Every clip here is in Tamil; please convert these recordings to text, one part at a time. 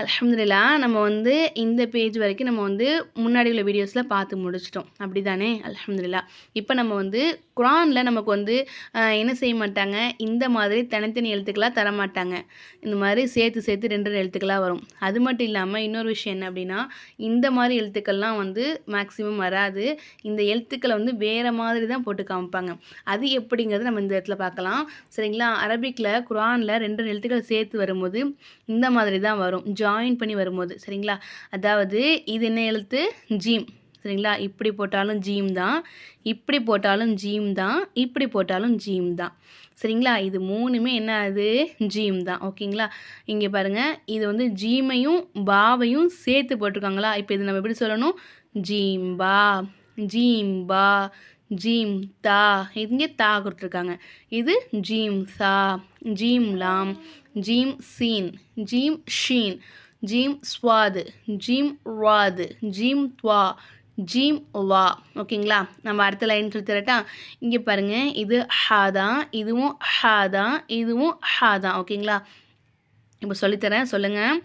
அலமதுல்லா நம்ம வந்து இந்த பேஜ் வரைக்கும் நம்ம வந்து முன்னாடி உள்ள வீடியோஸில் பார்த்து முடிச்சிட்டோம். அப்படி தானே அலமதுல்லா இப்போ நம்ம வந்து குரானில் நமக்கு வந்து என்ன செய்ய மாட்டாங்க? இந்த மாதிரி தனித்தனி எழுத்துக்களாக தர மாட்டாங்க. இந்த மாதிரி சேர்த்து சேர்த்து ரெண்டு ரெண்டு எழுத்துக்களாக வரும். அது மட்டும் இல்லாமல் இன்னொரு விஷயம் என்ன அப்படின்னா இந்த மாதிரி எழுத்துக்கள்லாம் வந்து மேக்ஸிமம் வராது. இந்த எழுத்துக்களை வந்து வேறு மாதிரி தான் போட்டு காமிப்பாங்க. அது எப்படிங்கிறது நம்ம இந்த இடத்துல பார்க்கலாம். சரிங்களா? அரபிக்கில் குரானில் ரெண்டு எழுத்துக்கள் சேர்த்து வரும்போது இந்த மாதிரி தான் வரும். ஜாயின் பண்ணி வரும்போது சரிங்களா? அதாவது இது என்ன எழுத்து? ஜீம் சரிங்களா? இப்படி போட்டாலும் ஜீம் தான் இப்படி போட்டாலும் ஜீம் தான் இப்படி போட்டாலும் ஜீம் தான். சரிங்களா? இது மூணுமே என்ன அது? ஜீம் தான். ஓகேங்களா? இங்கே பாருங்கள் இது வந்து ஜீமையும் பாவையும் சேர்த்து போட்டிருக்காங்களா? இப்போ இது நம்ம எப்படி சொல்லணும்? ஜீம்பா பா ஜீம் தா இங்கே தா கொடுத்துருக்காங்க. இது ஜீம் சா ஜீம் லாம் ஜீம் சீன் ஜீம் ஷீன் ஜீம் ஸ்வாது ஜீம் வாது ஜீம் துவா ஜீம் வா. ஓகேங்களா? நம்ம அடுத்த லைன் சொல்லி தரட்டா? இங்கே பாருங்கள் இது ஹா தான் இதுவும் ஹா தான் இதுவும் ஹா தான் ஓகேங்களா? இப்போ சொல்லித்தரேன் சொல்லுங்கள்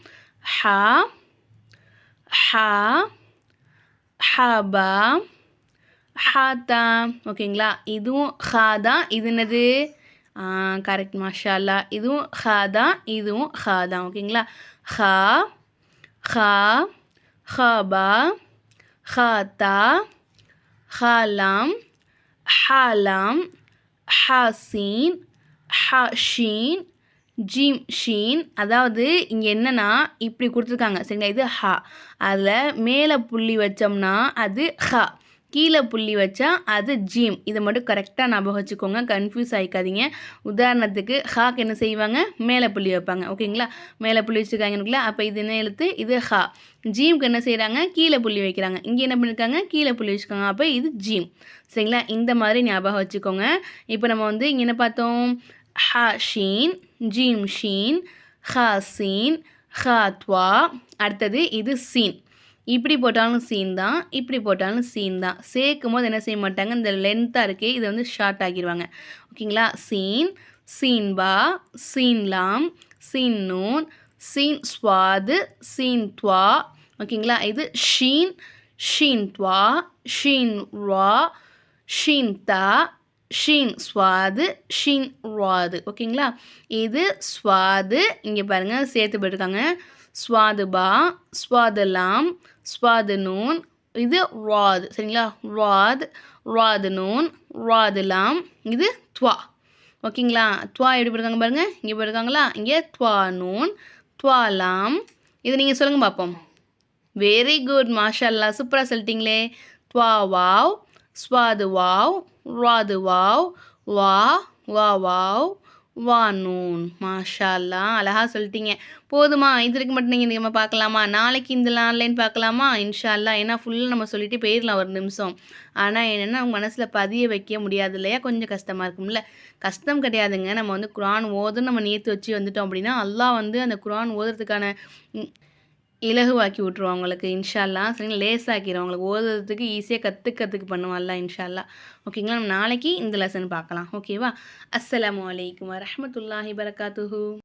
ஹா ஹா ஹபா ஹாத்தா ஓகேங்களா? இதுவும் ஹா தான் இது என்னது? கரெக்ட் மாஷாலா இதுவும் ஹா தான் இதுவும் ஹா தான் ஓகேங்களா? ஹா ஹா ஹபா ஹாத்தா ஹாலாம் ஹாலாம் ஹாசீன் ஹஷீன் ஜீம் ஷீன் அதாவது இங்கே என்னென்னா இப்படி கொடுத்துருக்காங்க. சரிங்களா? இது ஹா. அதில் மேலே புள்ளி வச்சோம்னா அது ஹா. கீழே புள்ளி வச்சா அது ஜீம். இதை மட்டும் கரெக்டாக ஞாபகம் வச்சுக்கோங்க. கன்ஃபியூஸ் ஆகிக்காதீங்க உதாரணத்துக்கு ஹாக்கு என்ன செய்வாங்க? மேலே புள்ளி வைப்பாங்க. ஓகேங்களா? மேலே புள்ளி வச்சுருக்காங்கன்னு அப்போ இது என்ன எழுத்து? இது ஹா. ஜீம்க்கு என்ன செய்கிறாங்க கீழே புள்ளி வைக்கிறாங்க. இங்கே என்ன பண்ணியிருக்காங்க கீழே புள்ளி வச்சுக்கோங்க அப்போ இது ஜீம். சரிங்களா? இந்த மாதிரி ஞாபகம் வச்சுக்கோங்க. இப்போ நம்ம வந்து இங்கே என்ன பார்த்தோம்? ஹா ஷீன் ஜீம் ஷீன் ஹா சீன் ஹா துவா. அடுத்தது இது சீன். இப்படி போட்டாலும் சீன் தான் இப்படி போட்டாலும் சீன் தான். சேர்க்கும் போது என்ன செய்ய மாட்டாங்க இந்த லென்த்தாக இருக்கே இதை வந்து ஷார்ட் ஆக்கிடுவாங்க ஓகேங்களா சீன் சீன் பா சீன் லாம் சீன் நூன் சீன் ஸ்வாது சீன் துவா. ஓகேங்களா இது ஷீன் ஷீன் துவா ஷீன் ரா ஷீன் தா ஷீன் ஸ்வாது ஷீன் ராது ஓகேங்களா இது ஸ்வாது இங்கே பாருங்கள் சேர்த்து போயிருக்காங்க ஸ்வாது பா ஸ்வாது நூன் இது ராத் சரிங்களா? ராத் ராது நூன் ராதுலாம் இது துவா. ஓகேங்களா? துவா எப்படி போயிருக்காங்க பாருங்கள் இங்கே போயிருக்காங்களா இங்கே துவா நூன் துவா லாம் இது நீங்கள் சொல்லுங்கள் பார்ப்போம் வெரி குட் மாஷல்லா சூப்பராக சொல்லிட்டீங்களே. துவா வாவ் ஸ்வாது வாவ் ராது வாவ் வா வா வாவ். வா நூன் மாஷா அழகாக சொல்லிட்டீங்க. போதுமா இது வரைக்கும் மட்டும் நீங்கள் நம்ம பார்க்கலாமா? நாளைக்கு இந்த ஆன்லைன் பார்க்கலாமா? இன்ஷால்லா ஏன்னா ஃபுல்லாக நம்ம சொல்லிட்டு போயிடலாம் ஒரு நிமிஷம். ஆனால் என்னென்னா அவங்க மனசில் பதிய வைக்க முடியாது இல்லையா? கொஞ்சம் கஷ்டமாக இருக்கும்ல. கஷ்டம் கிடையாதுங்க. நம்ம வந்து குரான் ஓதுன்னு நம்ம நேற்று வச்சு வந்துட்டோம் அப்படின்னா அல்லாஹ் வந்து அந்த குரான் ஓதுறதுக்கான இலகுவாக்கி விட்ருவோம் அவங்களுக்கு இன்ஷால்லா சரிங்களா லேசாக்கிடும் அவங்களுக்கு ஓதுறதுக்கு ஈஸியாக கற்றுக்கிறதுக்கு பண்ணுவான்ல இன்ஷால்லா. ஓகேங்களா நம்ம நாளைக்கு இந்த லெசன் பார்க்கலாம். ஓகேவா அஸ்லாம் வலைக்கம் வரமத்துல்லாஹி வரகாத்துஹூ